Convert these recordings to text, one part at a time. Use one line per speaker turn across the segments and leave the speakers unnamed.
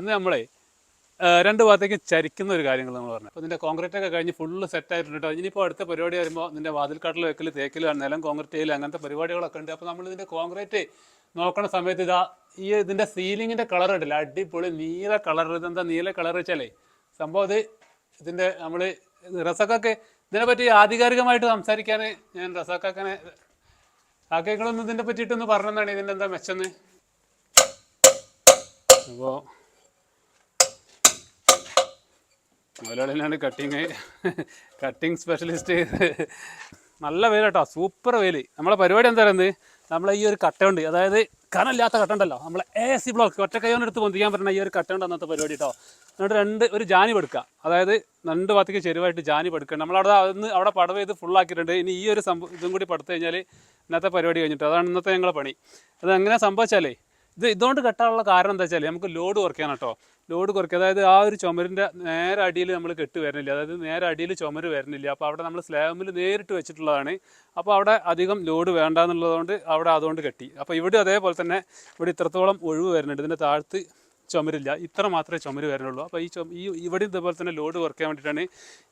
ഇന്ന് നമ്മളെ രണ്ട് ഭാഗത്തേക്ക് ചരിക്കുന്ന ഒരു കാര്യങ്ങൾ നമ്മൾ പറഞ്ഞു. അപ്പോൾ നിന്റെ കോൺക്രീറ്റ് ഒക്കെ കഴിഞ്ഞ് ഫുള്ള് സെറ്റ് ആയിട്ടുണ്ട് ഇനിയിപ്പോൾ അടുത്ത പരിപാടി വരുമ്പോൾ ഇതിന്റെ വാതിൽക്കാട്ടിൽ വെക്കൽ തേക്കൽ നിലം കോൺക്രീറ്റ് ചെയ്യൽ അങ്ങനത്തെ പരിപാടികളൊക്കെ ഉണ്ട്. അപ്പോൾ നമ്മൾ ഇതിന്റെ കോൺക്രീറ്റ് നോക്കണ സമയത്ത് ഇതാ ഈ ഇതിന്റെ സീലിങ്ങിന്റെ കളർ ഉണ്ടല്ലോ അടിപൊളി നീല കളർ ഇതെന്താ നീല കളർ വെച്ചാലേ സംഭവം ഇത് ഇതിന്റെ നമ്മൾ റസക്കൊക്കെ ഇതിനെപ്പറ്റി ആധികാരികമായിട്ട് സംസാരിക്കാൻ ഞാൻ റസാക്കാക്കനെ ആക്കേക്കളൊന്നും ഇതിനെ പറ്റിയിട്ടൊന്ന് പറഞ്ഞെന്നാണ് ഇതിന്റെ എന്താ മെച്ചെന്ന്? അപ്പോൾ മുതലാളിനാണ് കട്ടിങ് കട്ടിങ് സ്പെഷ്യലിസ്റ്റ് നല്ല വെയിൽ കേട്ടോ സൂപ്പർ വെയിൽ നമ്മളെ പരിപാടി എന്താ പറയുന്നത്? നമ്മളെ ഈ ഒരു കട്ട ഉണ്ട്. അതായത് കനമില്ലാത്ത കട്ട ഉണ്ടല്ലോ. നമ്മളെ എ സി ബ്ലോക്ക് ഒറ്റ കൈകൊണ്ട് എടുത്ത് പൊന്തിക്കാൻ പറ്റുന്ന ഈ ഒരു കട്ട ഉണ്ട് അന്നത്തെ പരിപാടി കേട്ടോ എന്നിട്ട് രണ്ട് ഒരു ജാനി പെടുക്കുക. അതായത് രണ്ട് ഭാഗത്തേക്ക് ചെരുവായിട്ട് ജാനി പെടുക്കുക. നമ്മളവിടെ അന്ന് അവിടെ പടവ് ചെയ്ത് ഫുള്ളാക്കിയിട്ടുണ്ട് ഇനി ഈ ഒരു സംഭവം ഇതും കൂടി പടുത്തു കഴിഞ്ഞാൽ ഇന്നത്തെ പരിപാടി കഴിഞ്ഞിട്ട് അതാണ് ഇന്നത്തെ ഞങ്ങളുടെ പണി. അത് എങ്ങനെ സംഭവിച്ചാലേ ഇത് ഇതുകൊണ്ട് കെട്ടാനുള്ള കാരണം എന്താ വെച്ചാൽ നമുക്ക് ലോഡ് കുറയ്ക്കാൻ കേട്ടോ ലോഡ് കുറയ്ക്കുക. അതായത് ആ ഒരു ചുമരിന്റെ നേരെ അടിയിൽ നമ്മൾ കെട്ട് വരുന്നില്ല. അതായത് നേരെ അടിയിൽ ചുമര് വരുന്നില്ല. അപ്പോൾ അവിടെ നമ്മൾ സ്ലാബിൽ നേരിട്ട് വെച്ചിട്ടുള്ളതാണ്. അപ്പോൾ അവിടെ അധികം ലോഡ് വേണ്ട എന്നുള്ളതുകൊണ്ട് അവിടെ അതുകൊണ്ട് കെട്ടി. അപ്പോൾ ഇവിടെ അതേപോലെ തന്നെ ഇവിടെ ഇത്രത്തോളം ഒഴിവ് വരുന്നുണ്ട്. ഇതിന്റെ താഴ്ത്ത് ചുമരില്ല. ഇത്ര മാത്രമേ ചുമര് വരുന്നുള്ളൂ. അപ്പോൾ ഈ ചുമ ഈ ഇവിടെ ഇതുപോലെ തന്നെ ലോഡ് കുറയ്ക്കാൻ വേണ്ടിയിട്ടാണ്.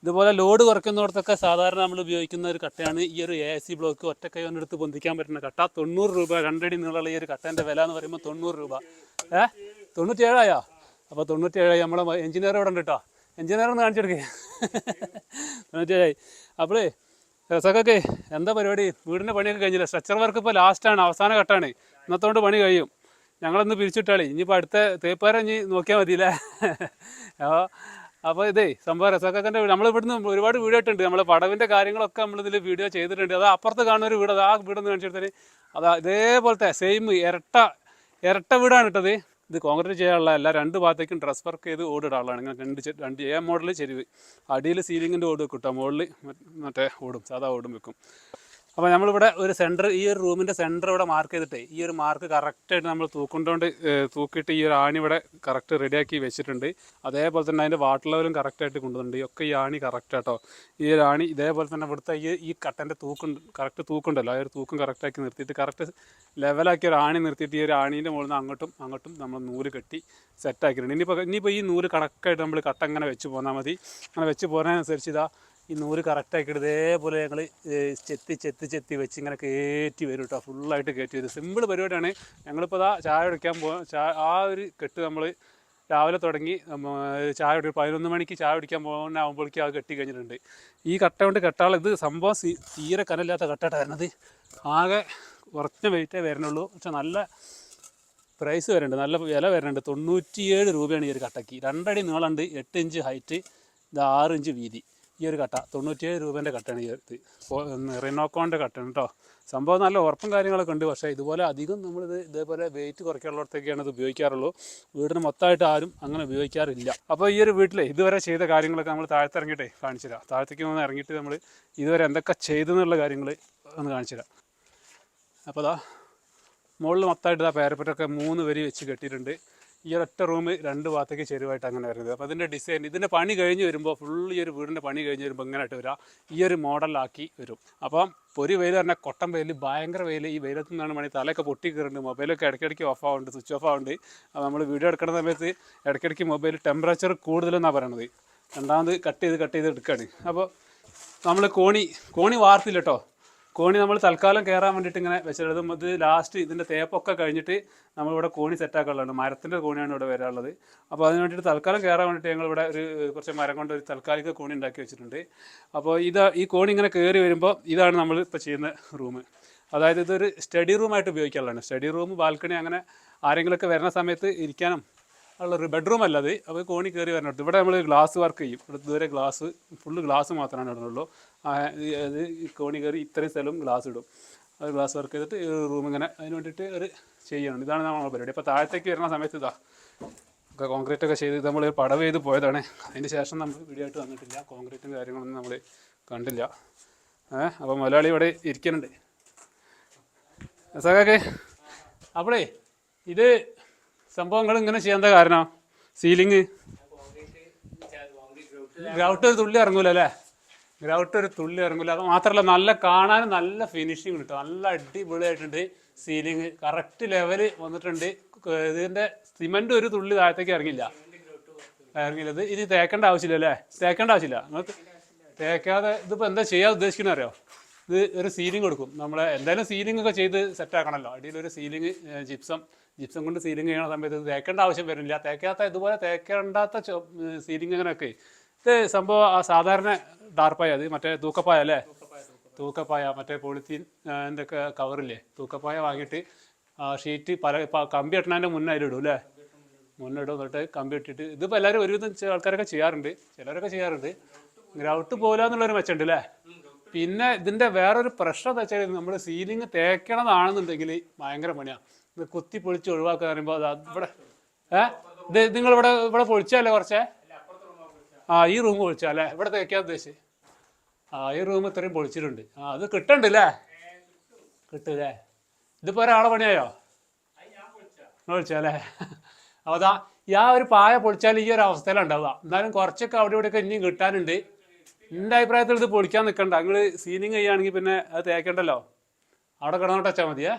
ഇതുപോലെ ലോഡ് കുറയ്ക്കുന്നിടത്തൊക്കെ സാധാരണ നമ്മൾ ഉപയോഗിക്കുന്ന ഒരു കട്ടയാണ്. ഈ ഒരു എ സി ബ്ലോക്ക് ഒറ്റക്കൈ കൊണ്ടെടുത്ത് പൊന്തിക്കാൻ പറ്റുന്ന കട്ട. തൊണ്ണൂറ് രൂപ രണ്ടടി നീളമുള്ള ഈ ഒരു കട്ടേന്റെ വില എന്ന് പറയുമ്പോൾ തൊണ്ണൂറ് രൂപ. ഏഹ് തൊണ്ണൂറ്റേഴായോ അപ്പോൾ തൊണ്ണൂറ്റേഴായി നമ്മളെ എഞ്ചിനീയർ ഇവിടെ ഉണ്ട് കേട്ടോ എഞ്ചിനീയർ ഒന്ന് കാണിച്ചെടുക്കേ തൊണ്ണൂറ്റേഴായി. അപ്പോഴേ രസക്കൊക്കെ എന്താ പരിപാടി? വീടിന്റെ പണിയൊക്കെ കഴിഞ്ഞില്ല? സ്ട്രക്ചർ വർക്ക് ഇപ്പോൾ ലാസ്റ്റാണ് അവസാന ഘട്ടമാണ്. ഇന്നത്തോണ്ട് പണി കഴിയും. ഞങ്ങളൊന്ന് പിരിച്ചിട്ടാളി. ഇനിയിപ്പോൾ അടുത്ത തേപ്പാര ഇനി നോക്കിയാൽ മതിയില്ലേ? അപ്പോൾ അപ്പോൾ ഇതേ സംഭവം രസക്കൊക്കെ നമ്മൾ ഇവിടുന്ന് ഒരുപാട് വീഡിയോ ഇട്ടുണ്ട് നമ്മളെ പടവിന്റെ കാര്യങ്ങളൊക്കെ നമ്മളിതിൽ വീഡിയോ ചെയ്തിട്ടുണ്ട്. അത് അപ്പുറത്ത് കാണുന്ന ഒരു വീട്. അത് ആ വീടൊന്ന് കാണിച്ചെടുത്താൽ അതാ ഇതേപോലത്തെ സെയിം ഇരട്ട ഇരട്ട വീടാണ് ഇട്ടത്. ഇത് കോൺക്രീറ്റ് ചെയ്യാനുള്ള എല്ലാ രണ്ട് ഭാഗത്തേക്കും ഡ്രസ് വർക്ക് ചെയ്ത് ഓടിടാനുള്ളതാണ് ഇങ്ങനെ രണ്ട് രണ്ട് എ മോഡൽ ചെരുവ്. അടിയിൽ സീലിങ്ങിന്റെ ഓട് വെക്കും കേട്ടോ മുകളിൽ മറ്റേ ഓടും. സാധാ ഓടും വെക്കും. അപ്പോൾ നമ്മളിവിടെ ഒരു സെന്റർ ഈ ഒരു റൂമിന്റെ സെന്റർ ഇവിടെ മാർക്ക് ചെയ്തിട്ട് ഈ ഒരു മാർക്ക് കറക്റ്റായിട്ട് നമ്മൾ തൂക്കൊണ്ടുകൊണ്ട് തൂക്കിയിട്ട് ഈ ഒരു ആണി ഇവിടെ കറക്റ്റ് റെഡിയാക്കി വെച്ചിട്ടുണ്ട്. അതേപോലെ തന്നെ അതിന്റെ വാട്ടർ ലെവലും കറക്റ്റായിട്ട് കൊണ്ടുവന്നിട്ടുണ്ട്. ഒക്കെ ഈ ആണി കറക്റ്റ് ആട്ടോ. ഈ ഒരു ആണി ഇതേപോലെ തന്നെ ഇവിടുത്തെ ഈ ഈ കട്ടന്റെ തൂക്കുണ്ട് കറക്റ്റ് തൂക്കുണ്ടല്ലോ. ആ ഒരു തൂക്കം കറക്റ്റാക്കി നിർത്തിയിട്ട് കറക്റ്റ് ലെവലാക്കി ഒരു ആണി നിർത്തിയിട്ട് ഈ ഒരു ആണീന്റെ മുകളിൽ നിന്ന് അങ്ങോട്ടും അങ്ങോട്ടും നമ്മൾ നൂൽ കെട്ടി സെറ്റാക്കിയിട്ടുണ്ട് ഇനിയിപ്പോൾ ഇനിയിപ്പോൾ ഈ നൂൽ കണക്കായിട്ട് നമ്മൾ കട്ട അങ്ങനെ വെച്ച് പോന്നാൽ മതി. അങ്ങനെ വെച്ച് പോകുന്നതിനനുസരിച്ച് ഇതാ ഈ നൂൽ കറക്റ്റാക്കിയിട്ട് ഇതേപോലെ ഞങ്ങൾ ചെത്തി ചെത്തി ചെത്തി വെച്ച് ഇങ്ങനെ കയറ്റി വരും കേട്ടോ. ഫുള്ളായിട്ട് കയറ്റി വരും. സിമ്പിൾ പരിപാടിയാണ്. ഞങ്ങളിപ്പോൾ ഇതാ ചായ കുടിക്കാൻ പോ ആ ഒരു കെട്ട് നമ്മൾ രാവിലെ തുടങ്ങി ചായ കുടി പതിനൊന്ന് മണിക്ക് ചായ കുടിക്കാൻ പോകുന്നാകുമ്പോഴേക്കും അത് കെട്ടി കഴിഞ്ഞിട്ടുണ്ട്. ഈ കട്ട കൊണ്ട് കെട്ടാൾ ഇത് സംഭവം തീരെ കനല്ലാത്ത കട്ടട്ടാ വരുന്നത്. ആകെ കുറച്ച് വെയിറ്റേ വരണുള്ളൂ പക്ഷെ നല്ല പ്രൈസ് വരുന്നുണ്ട്. നല്ല വില വരുന്നുണ്ട്. തൊണ്ണൂറ്റിയേഴ് രൂപയാണ് ഈ ഒരു കട്ടയ്ക്ക് രണ്ടടി നീളമുണ്ട് എട്ട് ഇഞ്ച് ഹൈറ്റ് ഇത് ആറ് ഇഞ്ച് വീതി. ഈ ഒരു കട്ട തൊണ്ണൂറ്റിയേഴ് രൂപേന്റെ കട്ടയാണ് ഈ ഇത്. റിനോക്കോണിന്റെ കട്ടയാണ് കേട്ടോ സംഭവം നല്ല ഉറപ്പും കാര്യങ്ങളൊക്കെ ഉണ്ട്. പക്ഷേ ഇതുപോലെ അധികം നമ്മളിത് ഇതേപോലെ വെയിറ്റ് കുറയ്ക്കാനുള്ളിടത്തൊക്കെയാണ് ഇത് ഉപയോഗിക്കാറുള്ളൂ. വീടിന് മൊത്തമായിട്ട് ആരും അങ്ങനെ ഉപയോഗിക്കാറില്ല. അപ്പോൾ ഈ ഒരു വീട്ടിലെ ഇതുവരെ ചെയ്ത കാര്യങ്ങളൊക്കെ നമ്മൾ താഴത്ത് ഇറങ്ങിയിട്ടേ കാണിച്ചു തരാം താഴത്തേക്ക് ഒന്ന് ഇറങ്ങിയിട്ട് നമ്മൾ ഇതുവരെ എന്തൊക്കെ ചെയ്തു എന്നുള്ള കാര്യങ്ങൾ ഒന്ന് കാണിച്ചു തരാം അപ്പോൾ അതാ മുകളിൽ മൊത്തമായിട്ട് ഇതാ പേരപ്പറ്റൊക്കെ മൂന്ന് വരി വെച്ച് കെട്ടിയിട്ടുണ്ട്. ഈ ഒരൊറ്റ റൂം രണ്ട് ഭാഗത്തേക്ക് ചെരുവായിട്ട് അങ്ങനെ വരുന്നത്. അപ്പോൾ അതിന്റെ ഡിസൈൻ ഇതിന്റെ പണി കഴിഞ്ഞ് വരുമ്പോൾ ഫുൾ ഈ ഒരു വീടിന്റെ പണി കഴിഞ്ഞ് വരുമ്പോൾ ഇങ്ങനെയായിട്ട് വരാം. ഈ ഒരു മോഡലാക്കി വരും. അപ്പം പൊരി വെയിൽ പറഞ്ഞാൽ കൊട്ടൻ വെയിൽ ഭയങ്കര വെയിൽ. ഈ വെയിലത്ത് നിന്നാണ് മണി തലയൊക്കെ പൊട്ടി മൊബൈലൊക്കെ ഇടയ്ക്കിടയ്ക്ക് ഓഫ് ആവുന്നുണ്ട് സ്വിച്ച് ഓഫ് ആവുന്നുണ്ട്. അപ്പോൾ നമ്മൾ വീഡിയോ എടുക്കുന്ന സമയത്ത് ഇടയ്ക്കിടയ്ക്ക് മൊബൈൽ ടെമ്പറേച്ചർ കൂടുതലെന്നാണ് പറയണത്. രണ്ടാമത് കട്ട് ചെയ്ത് കട്ട് ചെയ്ത് എടുക്കുകയാണ് അപ്പോൾ നമ്മൾ കോണി കോണി വാർത്തില്ല കേട്ടോ കോണി നമ്മൾ തൽക്കാലം കയറാൻ വേണ്ടിയിട്ട് ഇങ്ങനെ വെച്ചിട്ടുള്ളത്. ഇത് ലാസ്റ്റ് ഇതിന്റെ തേപ്പൊക്കെ കഴിഞ്ഞിട്ട് നമ്മളിവിടെ കോണി സെറ്റാക്കാനുള്ളതാണ് മരത്തിന്റെ കോണിയാണ് ഇവിടെ വരാനുള്ളത്. അപ്പോൾ അതിന് വേണ്ടിയിട്ട് തൽക്കാലം കയറാൻ വേണ്ടിയിട്ട് ഞങ്ങൾ ഇവിടെ ഒരു കുറച്ച് മരം കൊണ്ട് ഒരു താൽക്കാലിക കോണി ഉണ്ടാക്കി വെച്ചിട്ടുണ്ട്. അപ്പോൾ ഇത് ഈ കോണി ഇങ്ങനെ കയറി വരുമ്പോൾ ഇതാണ് നമ്മൾ ഇപ്പോൾ ചെയ്യുന്ന റൂം അതായത് ഇതൊരു സ്റ്റഡി റൂമായിട്ട് ഉപയോഗിക്കാനുള്ളതാണ്. സ്റ്റഡി റൂം ബാൽക്കണി അങ്ങനെ ആരെങ്കിലുമൊക്കെ വരുന്ന സമയത്ത് ഇരിക്കാനും ഉള്ളൊരു ബെഡ്റൂം അല്ല അത്. അപ്പോൾ കോണി കയറി വരണത് ഇവിടെ നമ്മൾ ഗ്ലാസ് വർക്ക് ചെയ്യും. ഇവിടെ ഇതുവരെ ഗ്ലാസ് ഫുള്ള് ഗ്ലാസ് മാത്രമാണ് ഇടുന്നുള്ളൂ. അത് കോണി കയറി ഇത്രയും സ്ഥലവും ഗ്ലാസ് ഇടും. അത് ഗ്ലാസ് വർക്ക് ചെയ്തിട്ട് ഈ റൂം ഇങ്ങനെ അതിന് വേണ്ടിയിട്ട് ഒരു ചെയ്യണം. ഇതാണ് നമ്മുടെ പരിപാടി. അപ്പോൾ താഴത്തേക്ക് വരുന്ന സമയത്ത് ഇതാ. ഒക്കെ കോൺക്രീറ്റ് ഒക്കെ ചെയ്ത് നമ്മൾ പടവ് ചെയ്ത് പോയതാണ്. അതിന് ശേഷം നമ്മൾ വീഡിയോ വന്നിട്ടില്ല. കോൺക്രീറ്റും കാര്യങ്ങളൊന്നും നമ്മൾ കണ്ടില്ല. ഏഹ് അപ്പോൾ മലയാളി ഇവിടെ ഇരിക്കുന്നുണ്ട്. സഖാക്കെ അവിടെ ഇത് സംഭവങ്ങൾ ഇങ്ങനെ ചെയ്യാൻ കാരണം? സീലിങ് ഗ്രൗട്ട് ഒരു തുള്ളി ഇറങ്ങൂല അല്ലേ? ഗ്രൗട്ട് ഒരു തുള്ളി ഇറങ്ങൂല. അത് മാത്രമല്ല നല്ല കാണാൻ നല്ല ഫിനിഷിങ് കിട്ടും. നല്ല അടിപൊളിയായിട്ടുണ്ട് സീലിങ് കറക്റ്റ് ലെവൽ വന്നിട്ടുണ്ട്. ഇതിന്റെ സിമന്റ് ഒരു തുള്ളി താഴത്തേക്ക് ഇറങ്ങില്ല. ഇറങ്ങില്ല ഇത് ഇനി തേക്കേണ്ട ആവശ്യമില്ല അല്ലേ? തേക്കേണ്ട ആവശ്യമില്ല. നിങ്ങൾ തേക്കാതെ ഇതിപ്പോൾ എന്താ ചെയ്യാൻ ഉദ്ദേശിക്കുന്നത് അറിയോ? ഇത് ഒരു സീലിംഗ് കൊടുക്കും. നമ്മളെ എന്തായാലും സീലിംഗ് ഒക്കെ ചെയ്ത് സെറ്റ് ആക്കണമല്ലോ അടിയിൽ ഒരു സീലിംഗ് ജിപ്സം ജിപ്സം കൊണ്ട് സീലിംഗ് ചെയ്യണ സമയത്ത് തേക്കേണ്ട ആവശ്യം വരുന്നില്ല. തേക്കാത്ത ഇതുപോലെ തേക്കേണ്ടാത്ത സീലിംഗ് അങ്ങനെയൊക്കെ. ഇത് സംഭവം ആ സാധാരണ ഡാർപ്പായ അത് മറ്റേ തൂക്കപ്പായ അല്ലേ? തൂക്കപ്പായ മറ്റേ പോളിത്തീൻ എന്റെ കവറില്ലേ? തൂക്കപ്പായ വാങ്ങിയിട്ട് ഷീറ്റ് പല കമ്പി ഇട്ടണതിന്റെ മുന്നേ അതിലിടും അല്ലേ? മുന്നേ ഇടും എന്നിട്ട് കമ്പി ഇട്ടിട്ട് ഇതിപ്പോൾ എല്ലാവരും ഒരുവിധം ആൾക്കാരൊക്കെ ചെയ്യാറുണ്ട്. ചിലരൊക്കെ ചെയ്യാറുണ്ട്. ഗ്രൗട്ട് പോലെ എന്നുള്ളൊരു മെച്ചുണ്ട് അല്ലേ? പിന്നെ ഇതിന്റെ വേറൊരു പ്രശ്നം എന്താ വെച്ചാൽ നമ്മൾ സീലിംഗ് തേക്കണതാണെന്നുണ്ടെങ്കിൽ ഭയങ്കര പണിയാണ് ഇത് കുത്തി പൊളിച്ച് ഒഴിവാക്കുക പറയുമ്പോൾ അത് ഇവിടെ. ഏ? ഇത് നിങ്ങൾ ഇവിടെ ഇവിടെ പൊളിച്ചല്ലേ കുറച്ചേ? ആ ഈ റൂം പൊളിച്ചല്ലേ ഇവിടെ തേക്കാൻ ഉദ്ദേശിച്ച്. ആ ഈ റൂം ഇത്രയും പൊളിച്ചിട്ടുണ്ട്. ആ അത് കിട്ടണ്ടല്ലേ? കിട്ടൂലേ? ഇതിപ്പോ ഒരാളെ പണിയായോ? പൊളിച്ചല്ലേ അപ്പോൾ അതാ ആ ഒരു പായ പൊളിച്ചാൽ ഈ ഒരു അവസ്ഥയിലുണ്ടാവുക. എന്നാലും കുറച്ചൊക്കെ അവിടെ ഇവിടെയൊക്കെ ഇനിയും കിട്ടാനുണ്ട്. എന്റെ അഭിപ്രായത്തിൽ ഇത് പൊളിക്കാൻ നിൽക്കണ്ട നിങ്ങൾ സീനിങ് ചെയ്യുകയാണെങ്കിൽ പിന്നെ അത് തേക്കണ്ടല്ലോ? അവിടെ കിടന്നോട്ട് വെച്ചാൽ മതിയേ?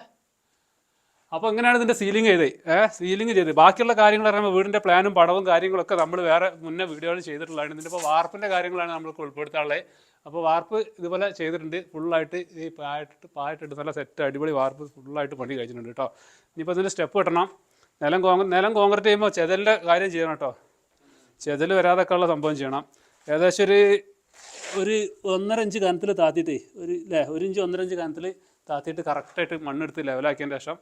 അപ്പോൾ എങ്ങനെയാണ് ഇതിന്റെ സീലിംഗ് ചെയ്തത് ഏഹ് സീലിംഗ് ചെയ്ത്. ബാക്കിയുള്ള കാര്യങ്ങൾ പറയുമ്പോൾ വീടിന്റെ പ്ലാനും പടവും കാര്യങ്ങളൊക്കെ നമ്മൾ വേറെ മുന്നേ വീഡിയോകൾ ചെയ്തിട്ടുള്ളതാണ്. ഇതിന്റെ ഇപ്പോൾ വാർപ്പിന്റെ കാര്യങ്ങളാണ് നമ്മൾക്ക് ഉൾപ്പെടുത്താനുള്ളത്. അപ്പോൾ വാർപ്പ് ഇതുപോലെ ചെയ്തിട്ടുണ്ട്. ഫുള്ളായിട്ട് ഈ പായിട്ട് പായിട്ടിട്ട് നല്ല സെറ്റ് അടിപൊളി വാർപ്പ് ഫുള്ളായിട്ട് പണി കഴിച്ചിട്ടുണ്ട് കേട്ടോ ഇനിയിപ്പോൾ ഇതിന്റെ സ്റ്റെപ്പ് കിട്ടണം. നിലം കോങ്ക നിലം കോൺക്രീറ്റ് ചെയ്യുമ്പോൾ ചെതലിന്റെ കാര്യം ചെയ്യണം കേട്ടോ ചെതൽ വരാതൊക്കെ ഉള്ള സംഭവം ചെയ്യണം. ഏകദേശം ഒരു ഒരു ഒന്നര ഇഞ്ച് കനത്തിൽ താത്തിയിട്ട്. ഒരു അല്ലേ ഒരു ഇഞ്ച് ഒന്നര ഇഞ്ച് കനത്തിൽ താത്തിയിട്ട് കറക്റ്റായിട്ട് മണ്ണെടുത്ത് ലെവലാക്കിയതിന് ശേഷം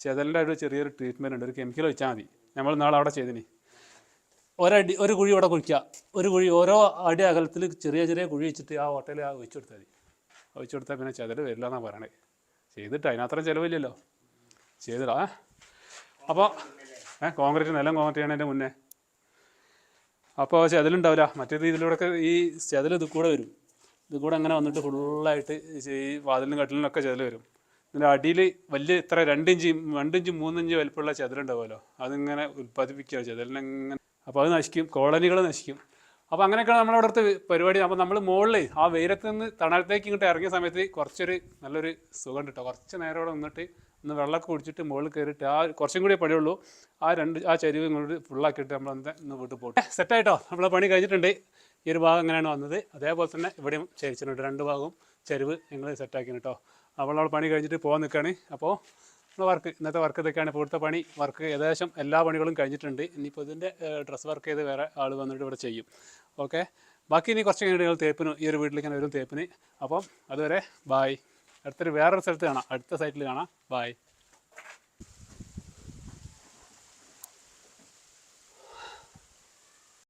ചെതലിന്റെ ഒരു ചെറിയൊരു ട്രീറ്റ്മെന്റ് ഉണ്ട്. ഒരു കെമിക്കൽ വെച്ചാൽ മതി. നമ്മൾ നാളെ അവിടെ ചെയ്തിനി. ഒരടി ഒരു കുഴി ഇവിടെ കുഴിക്കുക ഒരു കുഴി ഓരോ അടി അകലത്തിൽ ചെറിയ ചെറിയ കുഴി വെച്ചിട്ട് ആ ഹോട്ടലിൽ ആ ഒഴിച്ചു കൊടുത്താൽ മതി. ഒഴിച്ചു കൊടുത്താൽ പിന്നെ ചെതൽ വരില്ല എന്നാണ് പറയണേ. ചെയ്തിട്ട് അതിനത്ര ചിലവില്ലല്ലോ. ചെയ്തിടാ. അപ്പോൾ ഏഹ് കോൺക്രീറ്റ് നിലം കോൺക്രീറ്റ് ചെയ്യണതിന്റെ മുന്നേ. അപ്പോൾ ചെതലുണ്ടാവില്ല. മറ്റേ രീതിയിലൂടെയൊക്കെ ഈ ചെതൽ ഇത് കൂടെ വരും. ഇത് കൂടെ അങ്ങനെ വന്നിട്ട് ഫുള്ളായിട്ട് ഈ വാതിലിനും കട്ടിലിനൊക്കെ ചെതൽ വരും. ഇതിന്റെ അടിയിൽ വലിയ ഇത്ര രണ്ടിഞ്ച് രണ്ടിഞ്ച് മൂന്നിഞ്ച് വലിപ്പമുള്ള ചെതലുണ്ടാവുമല്ലോ. അതിങ്ങനെ ഉൽപ്പാദിപ്പിക്കുക ചെതലിനങ്ങനെ അപ്പോൾ അത് നശിക്കും. കോളനികൾ നശിക്കും. അപ്പോൾ അങ്ങനെയൊക്കെയാണ് നമ്മുടെ അവിടുത്തെ പരിപാടി. അപ്പോൾ നമ്മൾ മുകളിൽ ആ വെയിലത്ത് നിന്ന് തണലത്തേക്ക് ഇങ്ങോട്ട് ഇറങ്ങിയ സമയത്ത് കുറച്ചൊരു നല്ലൊരു സുഖം കിട്ടും കുറച്ച് നേരം അവിടെ നിന്നിട്ട് ഒന്ന് വെള്ളമൊക്കെ കുടിച്ചിട്ട് മുകളിൽ കയറിയിട്ട് ആ കുറച്ചും കൂടി പണിയുള്ളൂ ആ രണ്ട് ആ ചരിവ് ഇങ്ങോട്ട് ഫുള്ളാക്കിയിട്ട് നമ്മൾ എന്താ ഇന്ന് വീട്ടിൽ പോട്ടെ. സെറ്റായിട്ടോ നമ്മളെ പണി കഴിഞ്ഞിട്ടുണ്ട്. ഈ ഒരു ഭാഗം എങ്ങനെയാണ് വന്നത്. അതേപോലെ തന്നെ ഇവിടെയും ചരിച്ചിട്ടുണ്ട്. രണ്ട് ഭാഗവും ചരിവ് ഞങ്ങൾ സെറ്റാക്കിയാണ് കേട്ടോ. അപ്പോൾ അവിടെ പണി കഴിഞ്ഞിട്ട് പോകാൻ നിൽക്കുകയാണ് അപ്പോൾ വർക്ക് ഇന്നത്തെ വർക്ക് ഇതൊക്കെയാണ്. ഇപ്പോൾ ഇവിടുത്തെ പണി വർക്ക് ഏകദേശം എല്ലാ പണികളും കഴിഞ്ഞിട്ടുണ്ട്. ഇനിയിപ്പോൾ ഇതിന്റെ ഡ്രസ്സ് വർക്ക് ചെയ്ത് വേറെ ആൾ വന്നിട്ട് ഇവിടെ ചെയ്യും. ഓക്കെ ബാക്കി ഇനി കുറച്ച് കഴിഞ്ഞിട്ട് ഞങ്ങൾ തേപ്പിന് ഈ ഒരു വീട്ടിലേക്ക് വരും തേപ്പിന്. അപ്പം അതുവരെ ബായ് അടുത്തൊരു വേറൊരു സ്ഥലത്ത് കാണാം. അടുത്ത സൈറ്റിൽ കാണാം. ബായ്